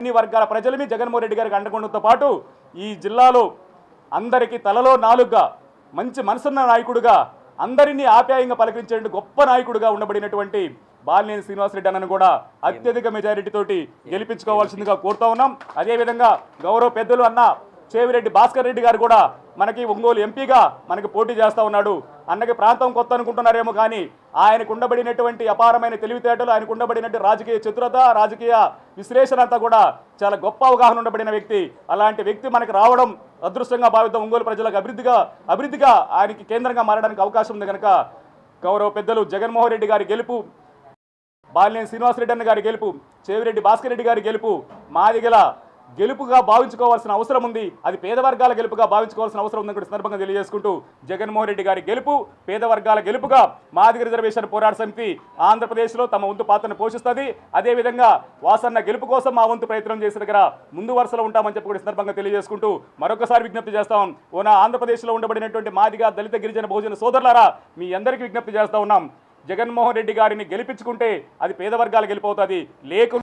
అన్ని వర్గాల ప్రజలమి జగన్మోహన్ రెడ్డి గారికి అండకుండతో పాటు ఈ జిల్లాలో అందరికీ తలలో నాలుగుగా మంచి మనసున్న నాయకుడుగా అందరినీ ఆప్యాయంగా పలకరించే గొప్ప నాయకుడుగా ఉండబడినటువంటి బాలినేని శ్రీనివాసరెడ్డి అన్నను కూడా అత్యధిక మెజారిటీతోటి గెలిపించుకోవాల్సిందిగా కోరుతా ఉన్నాం. అదేవిధంగా గౌరవ పెద్దలు అన్న చేవిరెడ్డి భాస్కర్ రెడ్డి గారు కూడా మనకి ఒంగోలు ఎంపీగా మనకి పోటీ చేస్తా ఉన్నాడు. అన్నకి ప్రాంతం కొత్త అనుకుంటున్నారేమో కానీ ఆయనకు ఉండబడినటువంటి అపారమైన తెలివితేటలు ఆయనకు ఉండబడినటువంటి రాజకీయ చతురత రాజకీయ విశ్లేషణ అంతా కూడా చాలా గొప్ప అవగాహన ఉండబడిన వ్యక్తి. అలాంటి వ్యక్తి మనకి రావడం అదృష్టంగా భావిద్దాం ఒంగోలు ప్రజలకు అభివృద్ధిగా అభివృద్ధిగా ఆయనకి కేంద్రంగా మారడానికి అవకాశం ఉంది కనుక గౌరవ పెద్దలు జగన్మోహన్ రెడ్డి గారి గెలుపు బాలినేని శ్రీనివాసరెడ్డి అన్న గారి గెలుపు చేవిరెడ్డి భాస్కర్ రెడ్డి గారి గెలుపు మాదిగల గెలుపుగా భావించుకోవాల్సిన అవసరం ఉంది. అది పేదవర్గాల గెలుపుగా భావించుకోవాల్సిన అవసరం ఉందని కూడా సందర్భంగా తెలియజేసుకుంటూ జగన్మోహన్ రెడ్డి గారి గెలుపు పేద వర్గాల గెలుపుగా మాదిగ రిజర్వేషన్ పోరాట సమితి ఆంధ్రప్రదేశ్లో తమ వంతు పాత్రను పోషిస్తుంది. అదేవిధంగా వాసన్న గెలుపు కోసం మా వంతు ప్రయత్నం చేసే దగ్గర ముందు వరుసలో ఉంటామని చెప్పి కూడా సందర్భంగా తెలియజేసుకుంటూ మరొకసారి విజ్ఞప్తి చేస్తాం. ఓ ఆంధ్రప్రదేశ్లో ఉండబడినటువంటి మాదిగ దళిత గిరిజన భోజన సోదరులారా మీ అందరికీ విజ్ఞప్తి చేస్తా ఉన్నాం. జగన్మోహన్ రెడ్డి గారిని గెలిపించుకుంటే అది పేద వర్గాలు గెలిపోతుంది లేకు